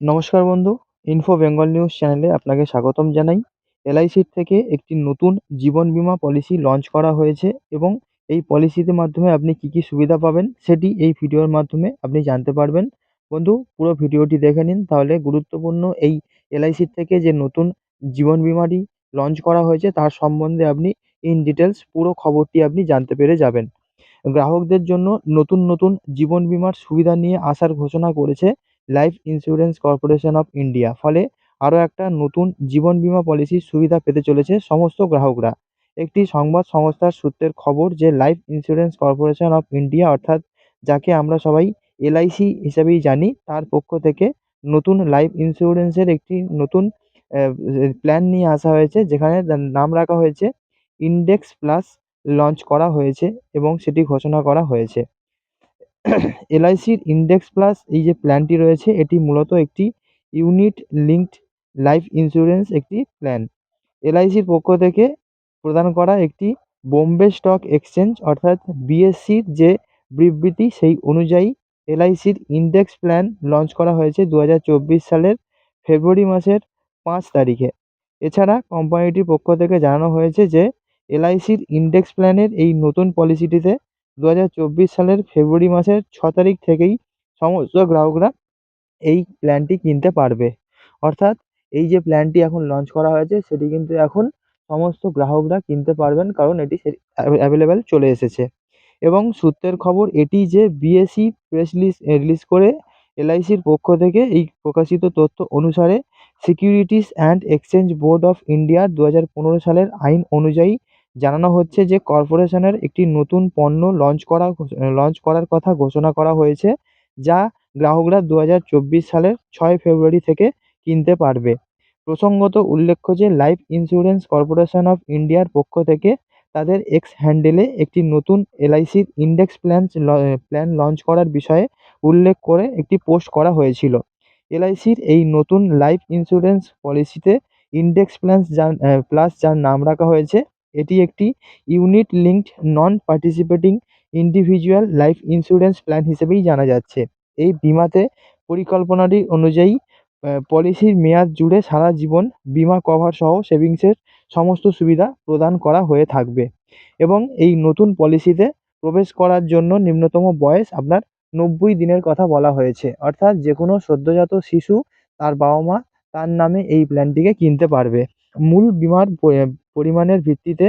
নমস্কার বন্ধু info Bengal news চ্যানেলে আপনাকে স্বাগতম জানাই। এলআইসির থেকে একটি নতুন জীবন বিমা পলিসি লঞ্চ করা হয়েছে এবং এই পলিসিতে মাধ্যমে আপনি কী কী সুবিধা পাবেন সেটি এই ভিডিওর মাধ্যমে আপনি জানতে পারবেন। বন্ধু, পুরো ভিডিওটি দেখে নিন তাহলে গুরুত্বপূর্ণ এই এলআইসির থেকে যে নতুন জীবন বীমাটি লঞ্চ করা হয়েছে তার সম্বন্ধে আপনি ইন ডিটেলস পুরো খবরটি আপনি জানতে পেরে যাবেন। গ্রাহকদের জন্য নতুন নতুন জীবন বিমার সুবিধা নিয়ে আসার ঘোষণা করেছে life insurance corporation of India. ফলে আরও একটা নতুন জীবন বীমা পলিসির সুবিধা পেতে চলেছে সমস্ত গ্রাহকরা। একটি সংবাদ সংস্থার সূত্রের খবর যে, life insurance corporation of India অর্থাৎ যাকে আমরা সবাই এলআইসি হিসেবেই জানি, তার পক্ষ থেকে নতুন লাইফ ইন্স্যুরেন্সের একটি নতুন প্ল্যান নিয়ে আসা হয়েছে, যেখানে নাম রাখা হয়েছে, ইন্ডেক্স প্লাস লঞ্চ করা হয়েছে এবং সেটি ঘোষণা করা হয়েছে। এলআইসির ইন্ডেক্স প্লাস এই যে প্ল্যানটি রয়েছে, এটি মূলত একটি ইউনিট লিঙ্কড লাইফ ইন্স্যুরেন্স একটি প্ল্যান এলআইসির পক্ষ থেকে প্রদান করা একটি বোম্বে স্টক এক্সচেঞ্জ, অর্থাৎ বিএসসির যে বিবৃতি, সেই অনুযায়ী এলআইসির ইন্ডেক্স প্ল্যান লঞ্চ করা হয়েছে দু হাজার চব্বিশ সালের ফেব্রুয়ারি মাসের পাঁচ তারিখে। এছাড়া কোম্পানিটির পক্ষ থেকে জানানো হয়েছে যে, এলআইসির ইন্ডেক্স প্ল্যানের এই নতুন পলিসিটিতে দু হাজার চব্বিশ সালের ফেব্রুয়ারি মাসের ছ তারিখ থেকেই সমস্ত গ্রাহকরা এই প্ল্যানটি কিনতে পারবে। অর্থাৎ এই যে প্ল্যানটি এখন লঞ্চ করা হয়েছে, সেটি কিন্তু এখন সমস্ত গ্রাহকরা কিনতে পারবেন কারণ এটি অ্যাভেলেবেল চলে এসেছে। এবং সূত্রের খবর, এটি যে বিএসই প্রেস লিস রিলিজ করে এলআইসির পক্ষ থেকে এই প্রকাশিত তথ্য অনুসারে securities and exchange board of ইন্ডিয়ার দু হাজার পনেরো সালের আইন অনুযায়ী জানানো হচ্ছে যে কর্পোরেশনের একটি নতুন পণ্য লঞ্চ করা লঞ্চ করার কথা ঘোষণা করা হয়েছে, যা গ্রাহকরা দু হাজার চব্বিশ সালের ছয় ফেব্রুয়ারি থেকে কিনতে পারবে। প্রসঙ্গত উল্লেখ্য যে লাইফ ইন্স্যুরেন্স কর্পোরেশন অফ ইন্ডিয়ার পক্ষ থেকে তাদের এক্স হ্যান্ডেলে একটি নতুন এলআইসির ইন্ডেক্স প্ল্যান প্ল্যান লঞ্চ করার বিষয়ে উল্লেখ করে একটি পোস্ট করা হয়েছিল। এলআইসির এই নতুন লাইফ ইন্স্যুরেন্স পলিসিতে ইন্ডেক্স প্ল্যান যার প্লাস যার নাম রাখা হয়েছে এটি একটি unit linked non participating individual life insurance plan হিসেবেই জানা যাচ্ছে। এই বিমাতে পরিকল্পনাটি অনুযায়ী পলিসির মেয়াদ জুড়ে সারা জীবন বিমা কভার সহ সেভিংসের সমস্ত সুবিধা প্রদান করা হয়ে থাকবে এবং এই নতুন পলিসিতে প্রবেশ করার জন্য নিম্নতম বয়স আপনার নব্বই দিনের কথা বলা হয়েছে। অর্থাৎ যে কোনো সদ্যজাত শিশু তার বাবা মা তার নামে এই প্ল্যানটিকে কিনতে পারবে। মূল বিমার পরিমাণের ভিত্তিতে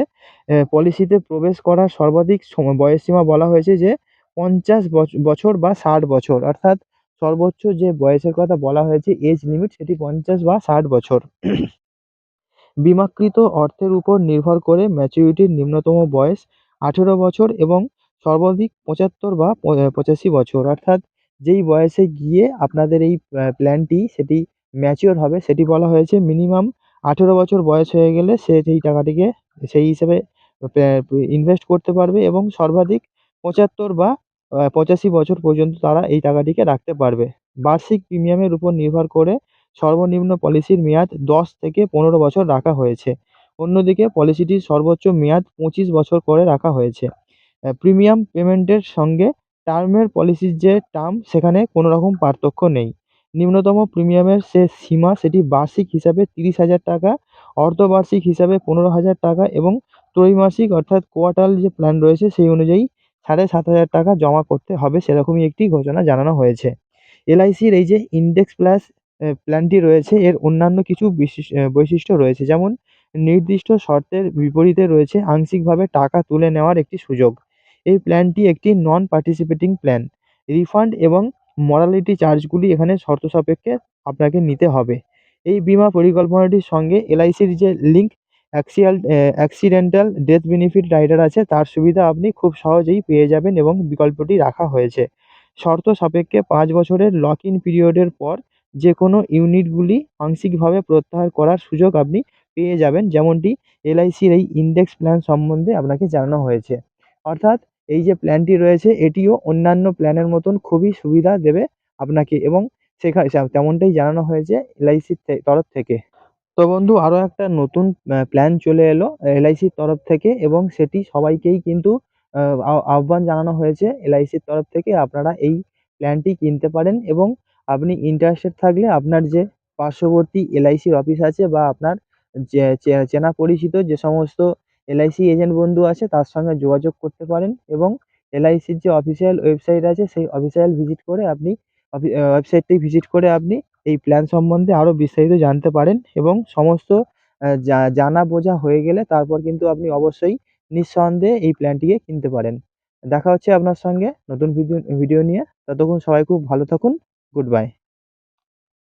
পলিসিতে প্রবেশ করার সর্বাধিক বয়সসীমা বলা হয়েছে যে পঞ্চাশ বছর বা ষাট বছর। অর্থাৎ সর্বোচ্চ যে বয়সের কথা বলা হয়েছে, এজ লিমিট সেটি পঞ্চাশ বা ষাট বছর। বিমাকৃত অর্থের উপর নির্ভর করে ম্যাচুরিটির নিম্নতম বয়স আঠেরো বছর এবং সর্বাধিক পঁচাত্তর বা পঁচাশি বছর। অর্থাৎ যেই বয়সে গিয়ে আপনাদের এই প্ল্যানটি সেটি ম্যাচিওর হবে, সেটি বলা হয়েছে মিনিমাম আঠেরো বছর বয়স হয়ে গেলে সে সেই টাকাটিকে সেই হিসেবে ইনভেস্ট করতে পারবে এবং সর্বাধিক পঁচাত্তর বা পঁচাশি বছর পর্যন্ত তারা এই টাকাটিকে রাখতে পারবে। বার্ষিক প্রিমিয়ামের উপর নির্ভর করে সর্বনিম্ন পলিসির মেয়াদ দশ থেকে পনেরো বছর রাখা হয়েছে। অন্যদিকে পলিসিটির সর্বোচ্চ মেয়াদ পঁচিশ বছর করে রাখা হয়েছে। প্রিমিয়াম পেমেন্টের সঙ্গে টার্মের পলিসির যে টার্ম সেখানে কোনো রকম পার্থক্য নেই। নিম্নতম প্রিমিয়ামের যে সীমা সেটি বার্ষিক হিসাবে তিরিশ হাজার টাকা, অর্ধবার্ষিক হিসাবে পনেরো হাজার টাকা এবং ত্রৈমাসিক অর্থাৎ কোয়ার্টারলি যে প্ল্যান রয়েছে সেই অনুযায়ী সাড়ে সাত হাজার টাকা জমা করতে হবে সেরকমই একটি ঘোষণা জানানো হয়েছে। এলআইসির এই যে ইন্ডেক্স প্লাস প্ল্যানটি রয়েছে এর অন্যান্য কিছু বিশিষ বৈশিষ্ট্য রয়েছে। যেমন নির্দিষ্ট শর্তের বিপরীতে রয়েছে আংশিকভাবে টাকা তুলে নেওয়ার একটি সুযোগ। এই প্ল্যানটি একটি নন পার্টিসিপেটিং প্ল্যান রিফান্ড এবং মরালিটি চার্জগুলি এখানে শর্ত সাপেক্ষে আপনাকে নিতে হবে। এই বিমা পরিকল্পনাটির সঙ্গে এলআইসির যে link axial accidental death benefit rider আছে, তার সুবিধা আপনি খুব সহজেই পেয়ে যাবেন এবং বিকল্পটি রাখা হয়েছে। শর্ত সাপেক্ষে পাঁচ বছরের লক ইন পিরিয়ডের পর যে কোনো ইউনিটগুলি আংশিকভাবে প্রত্যাহার করার সুযোগ আপনি পেয়ে যাবেন, যেমনটি এলআইসির এই ইন্ডেক্স প্ল্যান সম্বন্ধে আপনাকে জানানো হয়েছে। অর্থাৎ এই যে প্ল্যানটি রয়েছে, এটিও অন্যান্য প্ল্যানের মতন খুবই সুবিধা দেবে আপনাকে এবং সেখানে তেমনটাই জানানো হয়েছে এলআইসির তরফ থেকে। তো বন্ধু, আরও একটা নতুন প্ল্যান চলে এলো এলআইসির তরফ থেকে এবং সেটি সবাইকেই কিন্তু আহ্বান জানানো হয়েছে এলআইসির তরফ থেকে আপনারা এই প্ল্যানটি কিনতে পারেন এবং আপনি ইন্টারেস্টেড থাকলে আপনার যে পার্শ্ববর্তী এলআইসির অফিস আছে বা আপনার চেনা পরিচিত যে সমস্ত এলআইসি এজেন্ট বন্ধু আছে, তার সঙ্গে যোগাযোগ করতে পারেন এবং এলআইসির যে অফিসিয়াল ওয়েবসাইট আছে, সেই অফিসিয়াল ভিজিট করে আপনি ওয়েবসাইটটি ভিজিট করে আপনি এই প্ল্যান সম্বন্ধে আরও বিস্তারিত জানতে পারেন এবং সমস্ত জানা বোঝা হয়ে গেলে তারপর কিন্তু আপনি অবশ্যই নিঃসন্দেহে এই প্ল্যানটিকে কিনতে পারেন। দেখা হচ্ছে আপনার সঙ্গে নতুন ভিডিও ভিডিও নিয়ে। ততক্ষণ সবাই খুব ভালো থাকুন। Good bye